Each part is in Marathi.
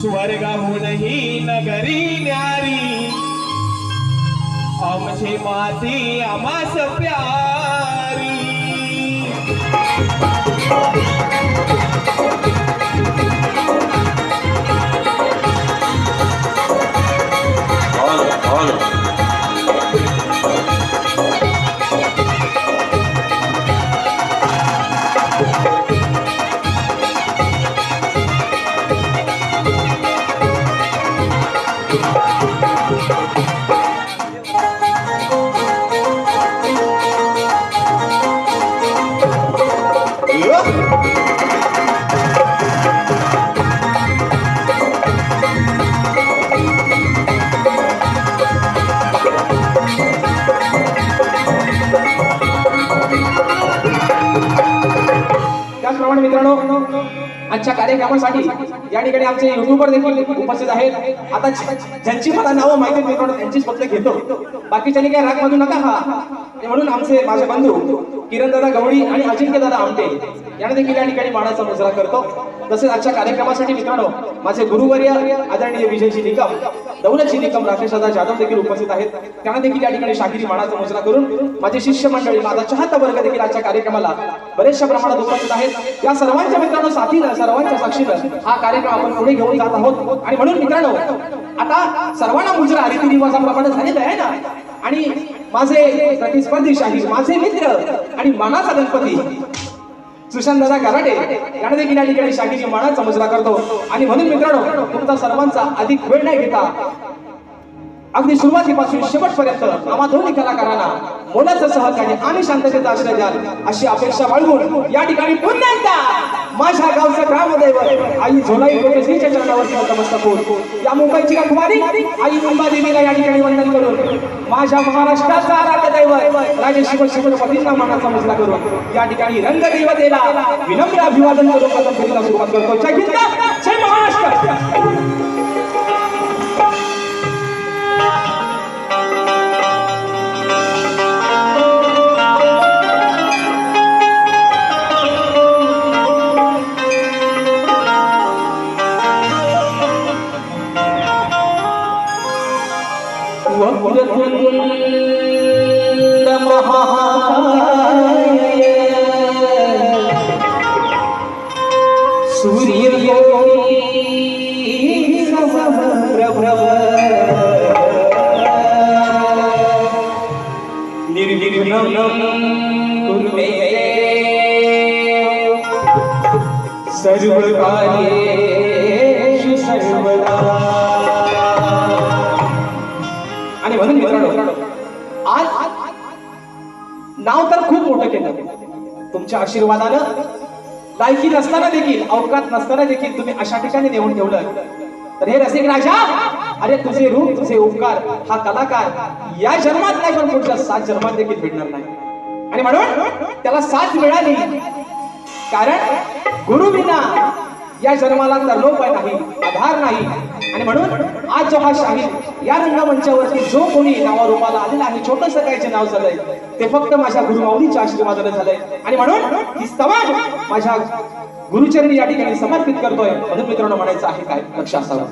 स्वर्गहूनही नगरी न्यारी। आमची माती आमास प्यारी। त्याचप्रमाणे मित्रांनो आजच्या कार्यक्रमासाठी या ठिकाणी आमचे युट्यूबर देखील उपस्थित आहेत. आता ज्यांची मला नावं माहिती मित्रांनो त्यांचीच फक्त घेतो. बाकीच्यांनी काय राग बांधू नका हा. ते म्हणून आमचे माझे बंधू किरण दादा गवळी आणि अजिंक्य दादा आमटे यांना देखील या ठिकाणी मानाचा मुजरा करतो. तसेच आजच्या कार्यक्रमासाठी मित्रांनो माझे गुरुवर्य आदरणीय विजयजी निकम दौलतजी निकम राकेश दादा जाधव देखील उपस्थित आहेत. त्यांना देखील या ठिकाणी शाहिरी मानाचा मुजरा करून माझे शिष्य मंडळी माझा चाहता वर्ग देखील आजच्या कार्यक्रमाला बरेचशा प्रमाणात उपस्थित आहेत. या सर्वांच्या मित्रांनो साथीनं सर्वांच्या साक्षीनं हा कार्यक्रम आपण पुढे घेऊन जात आहोत. आणि म्हणून मित्रांनो आता सर्वांना मुजरा रीतिरिवाजाप्रमाणे झालेलं आहे ना? आणि माझे प्रतिस्पर्धी शाही माझे मित्र आणि मानाचा गणपती सुशांत दादा कराटे यांना देखील या ठिकाणी शाखेची मानाचा समजला करतो. आणि म्हणून मित्रांनो तुमचा सर्वांचा अधिक वेळ नाही घेता. अगदी सुरुवातीपासून शेवटपर्यंत आम्हा दोन्ही कलाकारांना मोलाचं सहकार्य आणि शांततेचा आश्रय द्याल अशी अपेक्षा बाळगून या ठिकाणी पुन्हा एकदा माझ्या गावचं ग्रामदैवत आई झोलाई कोटेश्रीच्या चरणावरती नतमस्तक होऊन या मुंबईची रखवारी आई अंबादेवीला या ठिकाणी वंदन करून माझ्या महाराष्ट्राचा आराध्य दैवत राजे शिवपतींना मानाचा मुजरा करून या ठिकाणी रंगदैवतेला विनम्र अभिवादन करून प्रथम सुरुवात करतो. जय हिंद! वक्रतुंड महाकाय सर्वदा आणि म्हणून मित्रांनो खूप मोठं केलं. तुमच्या आशीर्वादानं लायकी नसताना देखील अवकात नसताना देखील तुम्ही अशा ठिकाणी नेऊन ठेवलं. तर हे रसिक राजा अरे तुझे रूप तुझे उपकार हा कलाकार या जन्मात नाही पण पुढच्या सात जन्मात देखील भेटणार नाही. आणि म्हणून त्याला साथ मिळाली. कारण गुरु विना या जन्माला तरलोपाय नाही आधार नाही. आणि म्हणून आज जो हा शाहीर या रंगमंचावरती जो कोणी नावारूपाला आलेला आहे छोटस कायचे नाव झालंय. ते फक्त माझ्या गुरुमाऊलीच्या आशीर्वादाने झालंय. आणि म्हणून ही माझ्या गुरुचरणी या ठिकाणी समर्पित करतोय. म्हणून मित्रांनो म्हणायचं आहे काय? लक्ष असावं.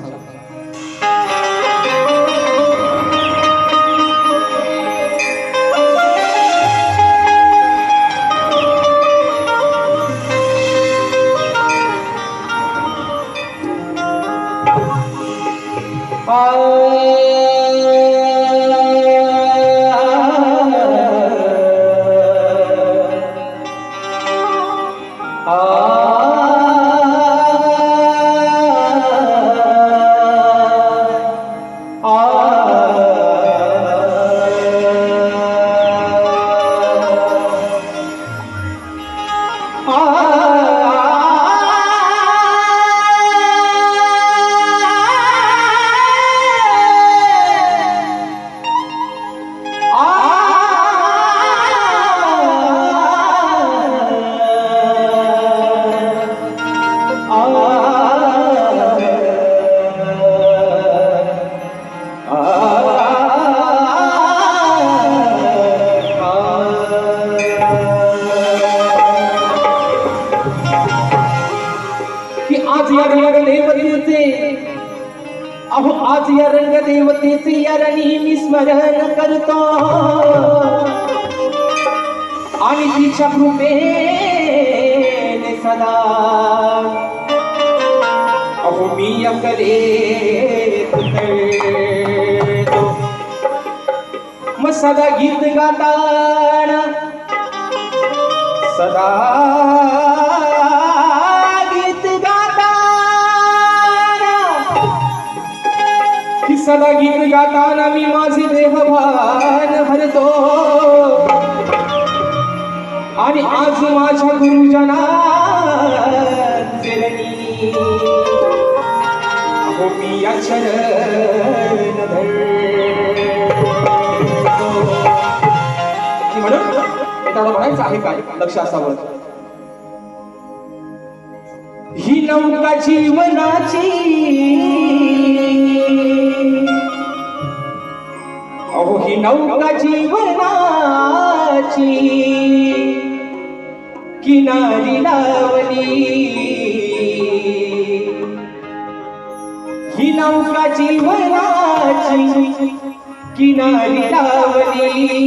आणि तिच्या कृपेने सदा. अहो मी अकलेत तळतो मग सदा गीत गाताना सदा गीत गाताना. की सदा गीत गाताना मी माझे देहभान हरतो माझ्या गुरुजना अहो मी अक्षर म्हणून म्हणायचं आहे काय? लक्ष असावं. ही नौका जीवनाची. अहो ही नौका जीवनाची. किनारी लावली. ही नौका जीवनाची किनारी लावली.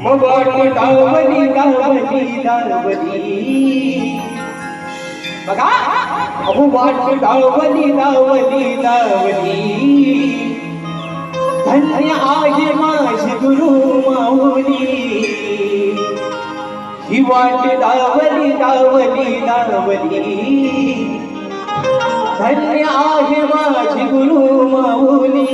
मग वाट डावली डावली डावली बघा. अहो वाट डावली डावली डावली धन्य आहे माझी गुरु माऊली. ही वाट डावली डावली डावली धन्य आहे माझी गुरु माऊली.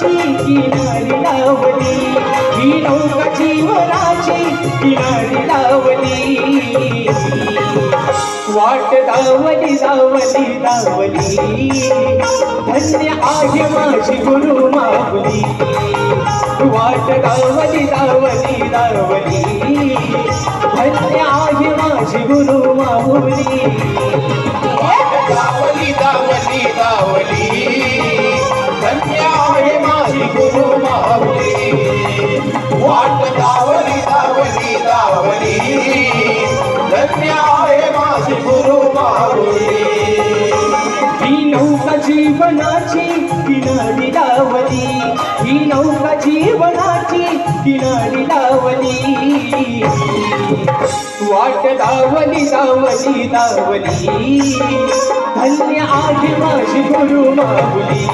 जीवनाची किनारी लावली. ही नौका जीवनाची किनारी लावली. वाट दावली दावली दावली. धन्य आहे माझी गुरु माऊली. वाट दावली दावली दावली. धन्य आहे माझी गुरु माऊली. दावली दावली दावली. ही नौका जीवनाची किनारी लावली ही नौका धावली धावली धावली धन्य आहे माझी गुरु माऊली.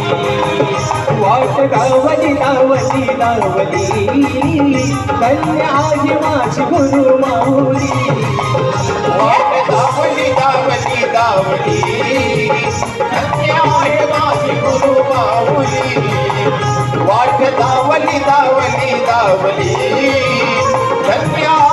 वाट धावली धावली धावली धन्य आहे माझी गुरु माऊली. वाट धावली धावली धावली धन्य आहे माझी गुरु माऊली. वाट धावली धावली धावली धन्य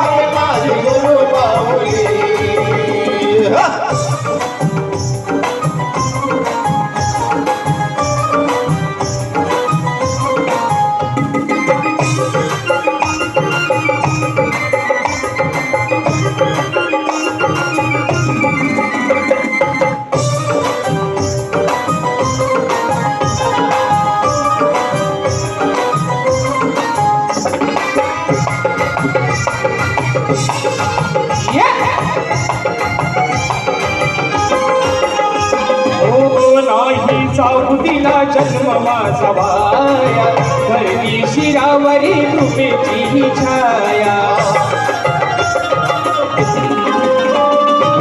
शिरावरी कृपेची ही छाया।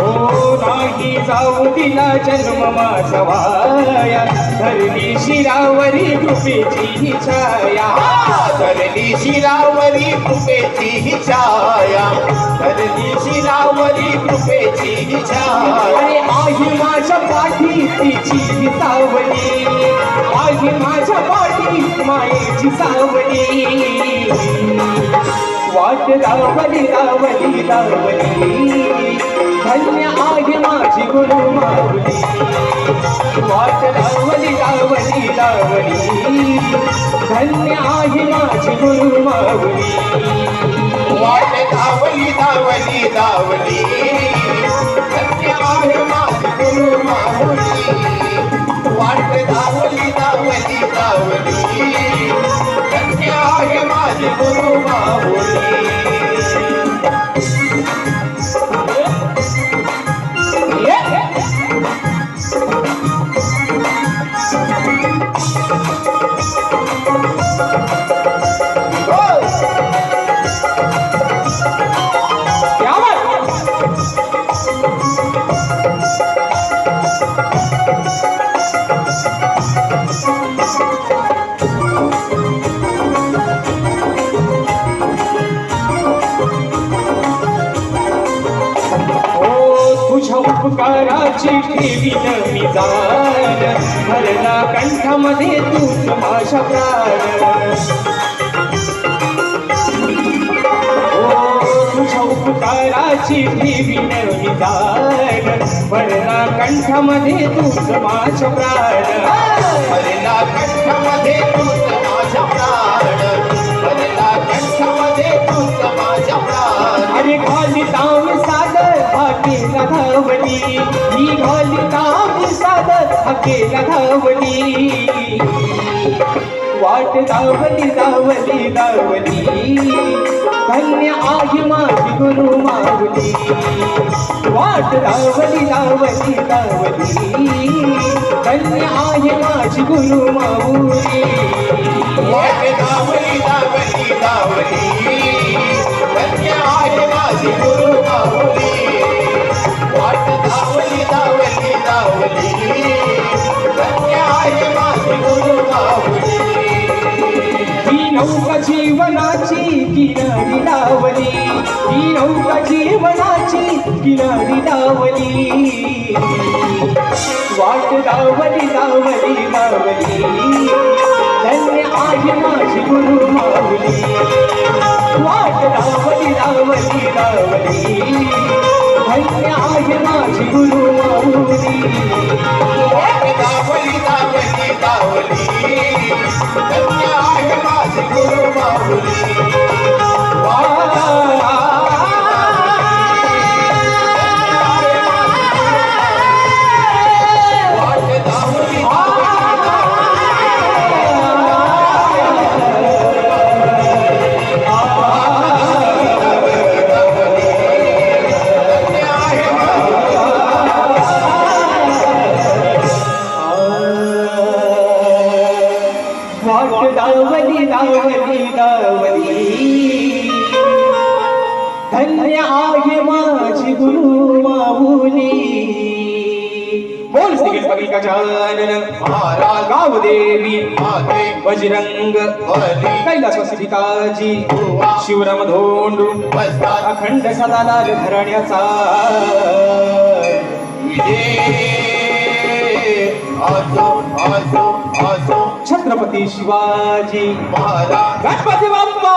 ओ नाही जाऊ दिला जन्म माझा वाया। धरणी शिरावरी कृपेची ही छाया। धरली शिरावरी कृपेची ही छाया। धरली शिरावरी कृपेची ही छाया। अरे आहे माझ्या पाठी तिची सावली। मायेची सावली वाट दावली दावली दावली धन्य आहे माझी गुरु माऊली. वाट दावली दावली दावली धन्य आहे माझी गुरु माऊली. वाट धावली धावली धावली सत्य उपकाराची ठेवीन मी जाण. भरला कंठामध्ये तूच माझ्या प्राण. उपकाराची ठेवीन मी जाण. भरला कंठामध्ये तूच माझ्या प्राण. भरला कंठामध्ये तूच माझा प्राण. भरला कंठामध्ये तूच माझा प्राण. आणि खाली ताम हाकेला धावली ही घाली ताम सादर हाकेला धावली वाट धावली धावली धावली धन्य आहे माझी गुरु माऊली. वाट धावली धावली धावली धन्य आहे माझी गुरु माऊली. वाट धावली धावली धावली धन्य आहे माझी गुरु माऊली. नौका जीवनाची किनारी लावली. ही नौका जीवनाची किनारी लावली. वाट लावली लावली दावली धन्य आहे माझी गुरु मावली वाट लावली लावली दावली धन्य आहे माझी गुरु माऊली. वाट बोल श्री गणपती गजानन महाराज गावदेवी माते बजरंग कैलासवासी पिताजी शिवराम धोंडू अखंड सदालाल घराण्याचा. छत्रपती शिवाजी. महाराज गणपती बाप्पा!